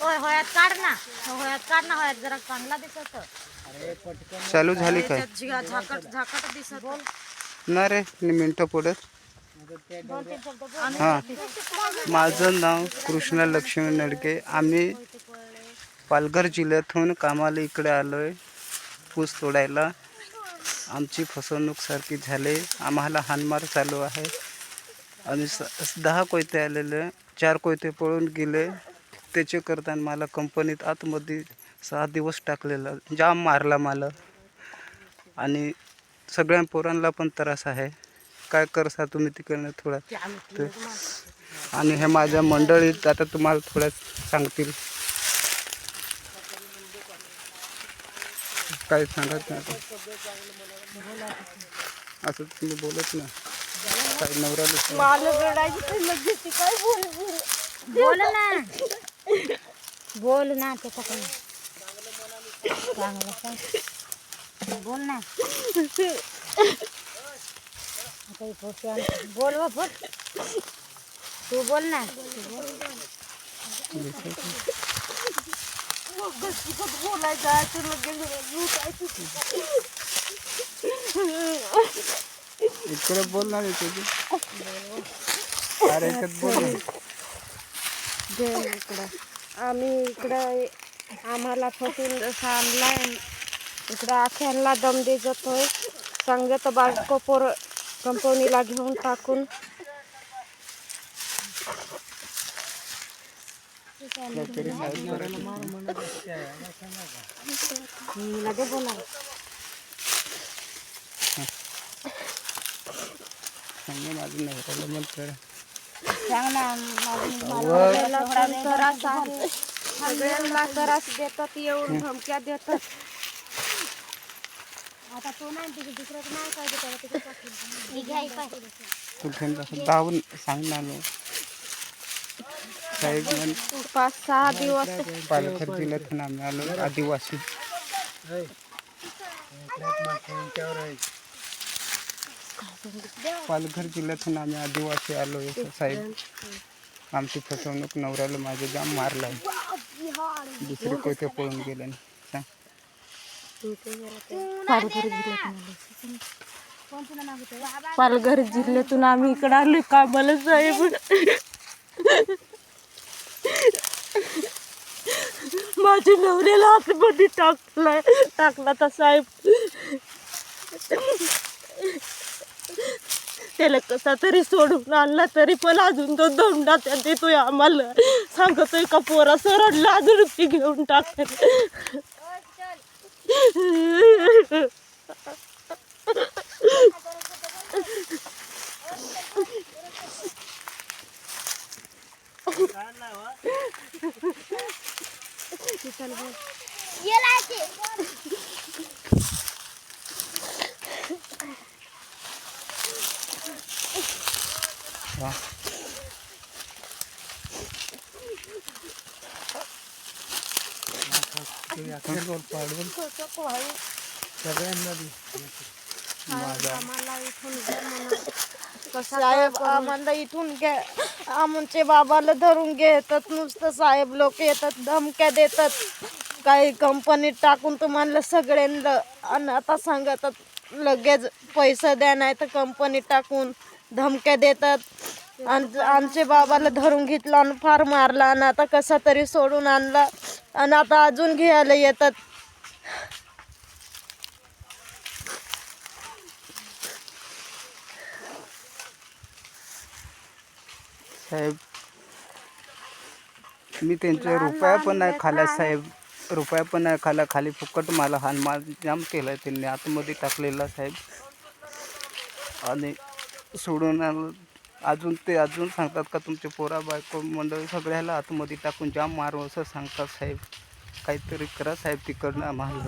होय होयात काढ ना. होयात काढ ना होयात जरा चांगला दिसत. चालू झाली काय? त्याच्यात झिगा- झाकट झाकट दिसत. ना रे मिनटं पुढं. हां. माझं नाव कृष्णा लक्ष्मी नडके. आम्ही पालघर जिल्ह्यातून कामाला इकडे आलो आहे ऊस तोडायला. आमची फसवणूक सारखी झाली. आम्हाला हानमार चालू आहे. आणि स दहा कोयते आलेले. चार कोयते पळून गेले. त्याचे करताना मला कंपनीत आतमध्ये सहा दिवस टाकलेला जाम मारला मला. आणि सगळ्या पोरांना पण त्रास आहे. काय करसा तुम्ही तिकडनं थोडा? आणि हे माझ्या मंडळीत आता तुम्हाला थोड्या सांगतील. काय सांगत नाही आता. असं तुम्ही बोलत ना. काय नवऱ्याला बोल ना. बोल ना त्याच्याकडे चांगलं सांग. बोल ना. आता बोल व फोट तू बोल ना. बोलायचं बोल. इकडे बोल ना तुझी. अरे बोल ना इकडं. आम्ही इकडं आम्हाला फसून जसं इकडं आख्यांना दम दे जातोय. सांगत बायको पोर कंपनीला घेऊन टाकून. लगे बोला. सांग माझं नाही मग सांग ना माझं त्रास आहे. सगळ्यांना त्रास देतात येऊन धमक्या देतात. आता तो नाही तिथे दुसऱ्याचं नाही पाहिजे त्याला तिकडे टाकून. घ्या पाय. तू घेऊन जा. धावून सांग ना नो साहेब म्हण पाच सहा दिवस. पालघर जिल्ह्यातून आम्ही आलो आदिवासी. पालघर जिल्ह्यातून आम्ही आदिवासी आलो साहेब आमची फसवणूक नवऱ्याला माझे जाम मारलाय दुसरी कोयते पळून गेले सांग. पालघर जिल्ह्यातून. आम्ही इकडे आलो कामाला साहेब. माझ्या नवऱ्याला आतमध्ये टाकलाय. टाकला तर साहेब. त्याला कसा तरी सोडून आणला तरी पण अजून तो दोंडा त्या देतोय आम्हाला सांगतोय का पोरा सरडला अजून ती घेऊन टाकेल येला साहेब आम्हाला इथून घ्या. आमचे बाबाला धरून घेतात नुसतं साहेब लोक येतात धमक्या देतात. काही कंपनीत टाकून तुम्हाला सगळ्यांना आणि आता सांगतात लगेच पैसा द्या नाही तर कंपनीत टाकून धमक्या देतात. आमचे बाबाला धरून घेतलं आणि फार मारला आणि आता कसा तरी सोडून आणला. आणि आता अजून घ्यायला येतात. साहेब मी त्यांचे रुपया पण नाही खाल्ला साहेब. रुपया पण नाही खाल्ला खाली फुकट मला हानमार जाम केला त्यांनी. आतमध्ये टाकलेला साहेब. आणि सोडून आणलं. अजून ते अजून सांगतात का तुमचे पोरा बायको मंडळी सगळ्याला आतमध्ये टाकून जाम मारू असं सांगतात साहेब. काहीतरी करा साहेब तिकडनं आम्हाला.